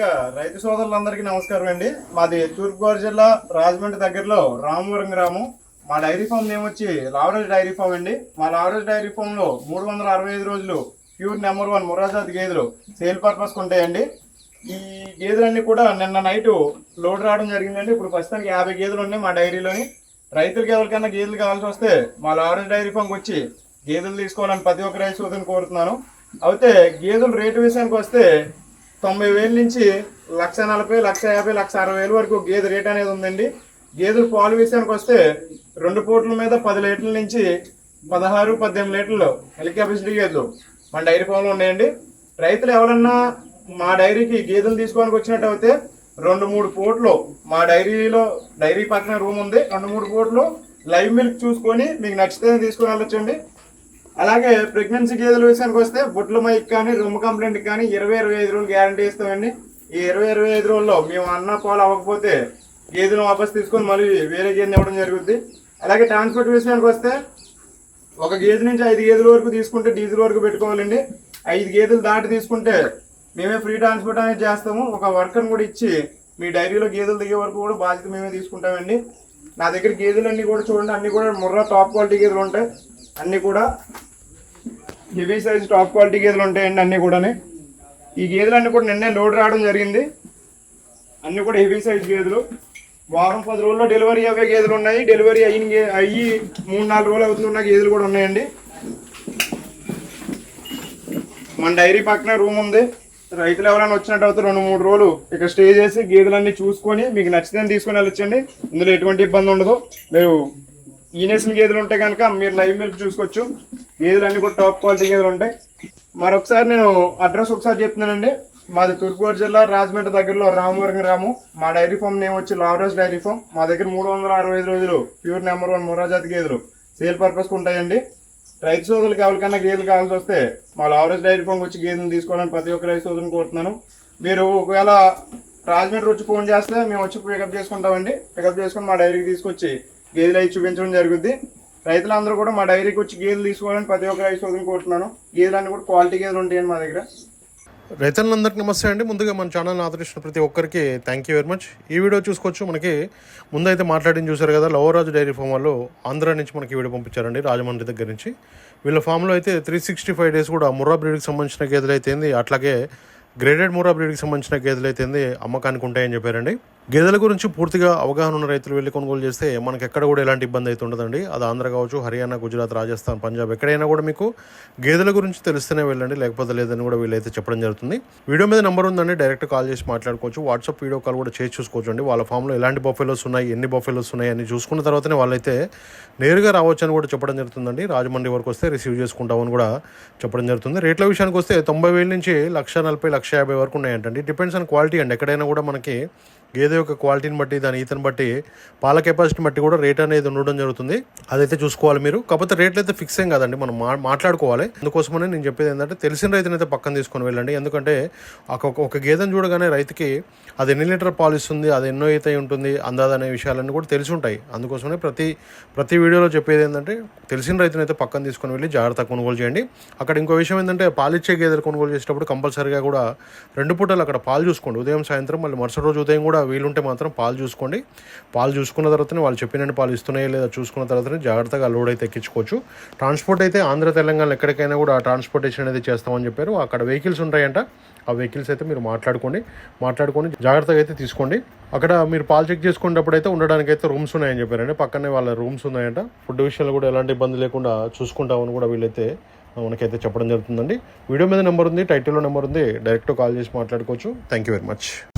రైతు సోదరులందరికీ నమస్కారం అండి. మాది తూర్పుగోదావరి జిల్లా రాజమండ్రి దగ్గరలో రామవరం గ్రామం. మా డైరీ ఫామ్ నేమ్ వచ్చి లావరేజ్ డైరీ ఫామ్ అండి. మా లావరేజ్ డైరీ ఫామ్లో మూడు వందల అరవై ఐదు రోజులు ప్యూర్ నెంబర్ వన్ మురాజాతి గేదెలు సేల్ పర్పస్ ఉంటాయండి. ఈ గేదెలన్నీ కూడా నిన్న నైట్ లోడ్ రావడం జరిగిందండి. ఇప్పుడు ప్రస్తుతానికి యాభై గేదెలు ఉన్నాయి మా డైరీలోని. రైతులకి ఎవరికైనా గేదెలు కావాల్సి వస్తే మా లావరేజ్ డైరీ ఫామ్కి వచ్చి గేదెలు తీసుకోవాలని ప్రతి ఒక్క రైతు సోదరుని కోరుతున్నాను. అయితే గేదెల రేటు విషయానికి వస్తే తొంభై వేల నుంచి లక్ష నలభై లక్ష యాభై లక్ష అరవై వేల వరకు గేదె రేట్ అనేది ఉందండి. గేదెలు పాలు విషయానికి వస్తే రెండు పూట్ల మీద పది లీటర్ల నుంచి పదహారు పద్దెనిమిది లీటర్లు మిల్క్ గేదెలు మన డైరీ ఫామ్లో ఉన్నాయండి. రైతులు ఎవరన్నా మా డైరీకి గేదెలు తీసుకోవడానికి వచ్చినట్టు అయితే రెండు మూడు పూట్లు మా డైరీలో డైరీ పక్కన రూమ్ ఉంది. రెండు మూడు పూట్లు లైవ్ మిల్క్ చూసుకొని మీకు నచ్చితే తీసుకుని వెళ్ళొచ్చండి. అలాగే ప్రెగ్నెన్సీ గేదెల విషయానికి వస్తే బుట్ల మైక్ కానీ రొమ్ము కంప్లైంట్ కానీ ఇరవై ఇరవై ఐదు రోజులు గ్యారంటీ ఇస్తామండి. ఈ ఇరవై ఇరవై ఐదు రోజుల్లో మేము అన్న పాలు అవ్వకపోతే గేదెలు వాపస్ తీసుకొని మళ్ళీ వేరే గేదెని ఇవ్వడం జరుగుద్ది. అలాగే ట్రాన్స్పోర్ట్ విషయానికి వస్తే ఒక గేదె నుంచి ఐదు గేదెల వరకు తీసుకుంటే డీజిల్ వరకు పెట్టుకోవాలండి. ఐదు గేదెలు దాటి తీసుకుంటే మేమే ఫ్రీ ట్రాన్స్పోర్ట్ అనేది చేస్తాము. ఒక వర్కర్ని కూడా ఇచ్చి మీ డైరీలో గేదెలు దిగే వరకు కూడా బాధ్యత మేమే తీసుకుంటామండి. నా దగ్గర గేదెలు అన్నీ కూడా చూడండి అన్ని కూడా ముర్రా టాప్ క్వాలిటీ గేదెలు ఉంటాయి. అన్నీ కూడా హెవీ సైజ్ టాప్ క్వాలిటీ గేదెలు ఉంటాయండి అన్నీ కూడా ఈ గేదెలన్నీ కూడా నిన్నే లోడ్ రావడం జరిగింది. అన్నీ కూడా హెవీ సైజ్ గేదెలు. వారం పది రోజుల్లో డెలివరీ అయ్యే గేదెలు ఉన్నాయి. డెలివరీ అయిన గే- అయ్యి మూడు నాలుగు రోజులు అవుతున్న గేదెలు కూడా ఉన్నాయండి. మన డైరీ పక్కన రూమ్ ఉంది. రైతులు ఎవరైనా వచ్చినట్టు రెండు మూడు రోజులు ఇక్కడ స్టే చేసి గేదెలన్నీ చూసుకొని మీకు నచ్చితే తీసుకొని వెళ్ళొచ్చండి. ఇందులో ఎటువంటి ఇబ్బంది ఉండదు. మీరు ఈనేసిన గేదెలు ఉంటే కనుక మీరు లైవ్ మిల్క్ చూసుకోవచ్చు. గేదెలు అన్ని కూడా టాప్ క్వాలిటీ గేదెలు ఉంటాయి. మరొకసారి నేను అడ్రస్ ఒకసారి చెప్తున్నానండి. మాది తూర్పుగోడు జిల్లా రాజమండ్రి దగ్గరలో రామవరం రాము మా డైరీ ఫామ్ నేమ్ వచ్చి లావరాజ్ డైరీ ఫామ్. మా దగ్గర మూడు వందల అరవై ఐదు రోజులు ప్యూర్ నెంబర్ వన్ మొరాజాతి గేదెలు. సేల్ పర్పస్కి ఉంటాయండి. రైతు సోదరులకు ఎవరికైనా గేదెలు కావాల్సి వస్తే మా లావరేజ్ డైరీ ఫామ్ వచ్చి గేదెలు తీసుకోవాలని ప్రతి ఒక్క రైతు సోదరుని కోరుతున్నాను. మీరు ఒకవేళ రాజమండ్రి వచ్చి ఫోన్ చేస్తే మేము వచ్చి పికప్ చేసుకుంటామండి. పికప్ చేసుకుని మా డైరీకి తీసుకొచ్చి గేదెలు అవి చూపించడం జరుగుద్ది. రైతులందరూ కూడా మా డైరీకి వచ్చి గేదెలు తీసుకోవాలని ప్రతి ఒక్క రైతు సోదరుని కోరుతున్నాను. గేదెలన్నీ కూడా క్వాలిటీ గేదెలు ఉంటాయండి మా దగ్గర. రైతులందరికీ నమస్తే అండి. ముందుగా మన ఛానల్ని ఆదరించిన ప్రతి ఒక్కరికి థ్యాంక్ యూ వెరీ మచ్ ఈ వీడియో చూసుకోవచ్చు. మనకి ముందైతే మాట్లాడింది చూసారు కదా లవరాజు డైరీ ఫామ్ వాళ్ళు ఆంధ్ర నుంచి మనకి వీడియో పంపించారండి రాజమండ్రి దగ్గర నుంచి. వీళ్ళ ఫామ్లో అయితే త్రీ సిక్స్టీ ఫైవ్ డేస్ కూడా ముర్రా బ్రీడ్కి సంబంధించిన గేదెలు అయితే అట్లాగే గ్రేడెడ్ ముర్రా బ్రీడ్కి సంబంధించిన గేదెలు అయితే ఏంది అమ్మకానికి ఉంటాయని చెప్పారండి. గేదెల గురించి పూర్తిగా అవగాహన ఉన్న రైతులు వెళ్ళి కొనుగోలు చేస్తే మనకి ఎక్కడ కూడా ఎలాంటి ఇబ్బంది అయితే ఉండదండి. అది ఆంధ్ర కావచ్చు హర్యానా గుజరాత్ రాజస్థాన్ పంజాబ్ ఎక్కడైనా కూడా మీకు గేదెల గురించి తెలిస్తేనే వెళ్ళండి లేకపోతే లేదని కూడా వీళ్ళైతే చెప్పడం జరుగుతుంది. వీడియో మీద నెంబర్ ఉందండి డైరెక్ట్ కాల్ చేసి మాట్లాడుకోవచ్చు. వాట్సాప్ వీడియో కాల్ కూడా చేసి చూసుకోవచ్చు అండి వాళ్ళ ఫామ్లో ఎలాంటి బఫెలోస్ ఉన్నాయి ఎన్ని బఫెలోస్ ఉన్నాయి అని చూసుకున్న తర్వాతనే వాళ్ళైతే నేరుగా రావచ్చు అని కూడా చెప్పడం జరుగుతుందండి. రాజమండ్రి వరకు వస్తే రిసీవ్ చేసుకుంటామని కూడా చెప్పడం జరుగుతుంది. రేట్ల విషయానికి వస్తే తొంభై వేల నుంచి లక్ష నలభై లక్ష యాభై వరకు ఉన్నాయంటండి. డిపెండ్స్ ఆన్ క్వాలిటీ అండి. ఎక్కడైనా కూడా మనకి గేదె యొక్క క్వాలిటీని బట్టి దాని ఈతని బట్టి పాల కెపాసిటీ బట్టి కూడా రేట్ అనేది ఉండడం జరుగుతుంది. అదైతే చూసుకోవాలి మీరు. కాకపోతే రేట్లు అయితే ఫిక్స్ ఏం కాదండి. మనం మా మాట్లాడుకోవాలి. అందుకోసమనే నేను చెప్పేది ఏంటంటే తెలిసిన రైతునైతే పక్కన తీసుకొని వెళ్ళండి. ఎందుకంటే ఒక ఒక గేదెను చూడగానే రైతుకి అది ఎన్ని లీటర్ పాలు ఇస్తుంది అది ఎన్నో ఈత ఉంటుంది అందాది అనే విషయాలన్నీ కూడా తెలిసి ఉంటాయి. అందుకోసమే ప్రతి ప్రతి వీడియోలో చెప్పేది ఏంటంటే తెలిసిన రైతునైతే పక్కన తీసుకొని వెళ్ళి జాగ్రత్త కొనుగోలు చేయండి. అక్కడ ఇంకో విషయం ఏంటంటే పాలిచ్చే గేదెలు కొనుగోలు చేసేటప్పుడు కంపల్సరీగా కూడా రెండు పూటలు అక్కడ పాలు చూసుకోండి. ఉదయం సాయంత్రం మళ్ళీ మరుసటి రోజు ఉదయం కూడా వీలుంటే మాత్రం పాలు చూసుకోండి. పాలు చూసుకున్న తర్వాతనే వాళ్ళు చెప్పినట్టు పాలు ఇస్తున్నాయో లేదా చూసుకున్న తర్వాతనే జాగ్రత్తగా లోడ్ అయితే ఎక్కించుకోవచ్చు. ట్రాన్స్పోర్ట్ అయితే ఆంధ్ర తెలంగాణ ఎక్కడికైనా కూడా ట్రాన్స్పోర్టేషన్ అనేది చేస్తామని చెప్పారు. అక్కడ వెహికల్స్ ఉంటాయంట. ఆ వెహికల్స్ అయితే మీరు మాట్లాడుకోండి. మాట్లాడుకొని జాగ్రత్తగా అయితే తీసుకోండి. అక్కడ మీరు పాలు చెక్ చేసుకునేటప్పుడు అయితే ఉండడానికి అయితే రూమ్స్ ఉన్నాయని చెప్పారండి. పక్కనే వాళ్ళ రూమ్స్ ఉన్నాయంట. ఫుడ్ విషయంలో కూడా ఎలాంటి ఇబ్బంది లేకుండా చూసుకుంటామని కూడా వీళ్ళైతే మనకైతే చెప్పడం జరుగుతుందండి. వీడియో మీద నెంబర్ ఉంది టైటిల్లో నెంబర్ ఉంది. డైరెక్ట్ కాల్ చేసి మాట్లాడుకోవచ్చు. Thank you very much.